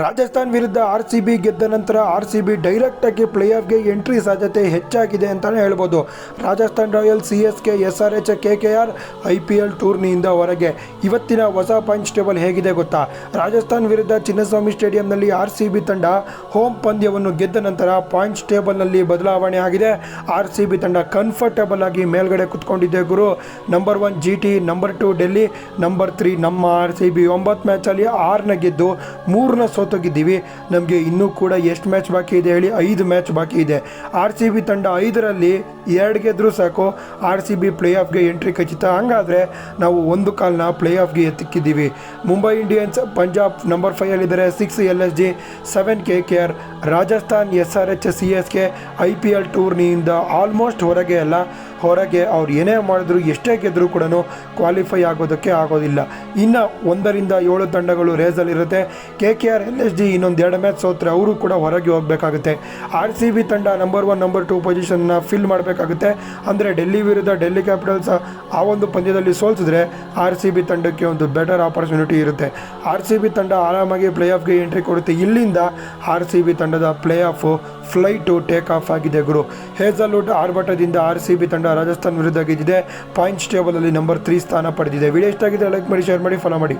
ರಾಜಸ್ಥಾನ್ ವಿರುದ್ಧ R C B ಗೆದ್ದ ನಂತರ ಆರ್ ಸಿ ಬಿ ಡೈರೆಕ್ಟಾಗಿ ಪ್ಲೇ ಆಫ್ಗೆ ಎಂಟ್ರಿ ಸಾಧ್ಯತೆ ಹೆಚ್ಚಾಗಿದೆ ಅಂತಲೇ ಹೇಳ್ಬೋದು. Rajasthan Royals C S K, S R H, K K R I P L ಟೂರ್ನಿಯಿಂದ ಹೊರಗೆ. ಇವತ್ತಿನ ಹೊಸ ಪಾಯಿಂಟ್ಸ್ ಟೇಬಲ್ ಹೇಗಿದೆ ಗೊತ್ತಾ? ರಾಜಸ್ಥಾನ್ ವಿರುದ್ಧ ಚಿನ್ನಸ್ವಾಮಿ ಸ್ಟೇಡಿಯಂನಲ್ಲಿ ಆರ್ ಸಿ ಬಿ ತಂಡ ಹೋಮ್ ಪಂದ್ಯವನ್ನು ಗೆದ್ದ ನಂತರ ಪಾಯಿಂಟ್ಸ್ ಟೇಬಲ್ನಲ್ಲಿ ಬದಲಾವಣೆ ಆಗಿದೆ. ಆರ್ ಸಿ ಬಿ ತಂಡ ಕನ್ಫರ್ಟಬಲ್ ಆಗಿ ಮೇಲ್ಗಡೆ ಕುತ್ಕೊಂಡಿದ್ದೆ ಗುರು. Number one G T number two Delhi number three ನಮ್ಮ ಆರ್ ಸಿ ಬಿ ಒಂಬತ್ತು ಮ್ಯಾಚಲ್ಲಿ ಆರನ್ನ ಗೆದ್ದು ಮೂರನ್ನ ಸೋತೋಗಿದ್ದೀವಿ. ನಮಗೆ ಇನ್ನೂ ಕೂಡ ಎಷ್ಟು ಮ್ಯಾಚ್ ಬಾಕಿ ಇದೆ ಹೇಳಿ? ಐದು ಮ್ಯಾಚ್ ಬಾಕಿ ಇದೆ. ಆರ್ ಸಿ ಬಿ ತಂಡ ಐದರಲ್ಲಿ ಎರಡು ಗೆದ್ದರೂ ಸಾಕು. ಆರ್ ಸಿ ಬಿ ಪ್ಲೇ ಆಫ್ಗೆ ಎಂಟ್ರಿ ಖಚಿತ. ಹಂಗಾದರೆ ನಾವು ಒಂದು ಕಾಲ್ನ ಪ್ಲೇ ಆಫ್ಗೆ ಎತ್ತಿಕ್ಕಿದ್ದೀವಿ. Mumbai Indians Punjab number ಫೈವಲ್ಲಿದ್ದಾರೆ six L S G, seven K K R, Rajasthan S R H, C S K, I P L ಟೂರ್ನಿಯಿಂದ almost ಹೊರಗೆ ಅಲ್ಲ, ಹೊರಗೆ ಅವ್ರು ಏನೇ ಮಾಡಿದ್ರು ಎಷ್ಟೇ ಗೆದ್ದರೂ ಕೂಡ ಕ್ವಾಲಿಫೈ ಆಗೋದಕ್ಕೆ ಆಗೋದಿಲ್ಲ. ಇನ್ನು ಒಂದರಿಂದ ಏಳು ತಂಡಗಳು ರೇಸಲ್ಲಿರುತ್ತೆ. K K R, L S G ಇನ್ನೊಂದು ಎರಡು ಮ್ಯಾಚ್ ಸೋತ್ರೆ ಅವರು ಕೂಡ ಹೊರಗೆ ಹೋಗಬೇಕಾಗುತ್ತೆ. ಆರ್ ಸಿ ಬಿ ತಂಡ ನಂಬರ್ ಒನ್ ನಂಬರ್ ಟು ಪೊಸಿಷನ್ನ ಫಿಲ್ ಮಾಡಬೇಕಾಗುತ್ತೆ ಅಂದರೆ ಡೆಲ್ಲಿ ವಿರುದ್ಧ ಡೆಲ್ಲಿ ಕ್ಯಾಪಿಟಲ್ಸ್ ಆ ಒಂದು ಪಂದ್ಯದಲ್ಲಿ ಸೋಲ್ಸಿದ್ರೆ ಆರ್ ಸಿ ತಂಡಕ್ಕೆ ಒಂದು ಬೆಟರ್ ಆಪರ್ಚುನಿಟಿ ಇರುತ್ತೆ. ಆರ್ ಸಿ ತಂಡ ಆರಾಮಾಗಿ ಪ್ಲೇ ಆಫ್ಗೆ ಎಂಟ್ರಿ ಕೊಡುತ್ತೆ. ಇಲ್ಲಿಂದ ಆರ್ ಸಿ ತಂಡದ play off flight take off ಆಗಿದೆ ಗುರು. ಹೇಸಲ್ವುಡ್ ಆರ್ಭಟದಿಂದ ಆರ್ ಸಿ ತಂಡ ರಾಜಸ್ಥಾನ್ ವಿರುದ್ಧ ಗೆದ್ದಿದೆ. ಪಾಯಿಂಟ್ಸ್ ಟೇಬಲಲ್ಲಿ ನಂಬರ್ ತ್ರೀ ಸ್ಥಾನ ಪಡೆದಿದೆ. ವಿಡಿಯೋ ಇಷ್ಟ ಲೈಕ್ ಮಾಡಿ ಶೇರ್ ಮಾಡಿ ಫಾಲೋ ಮಾಡಿ.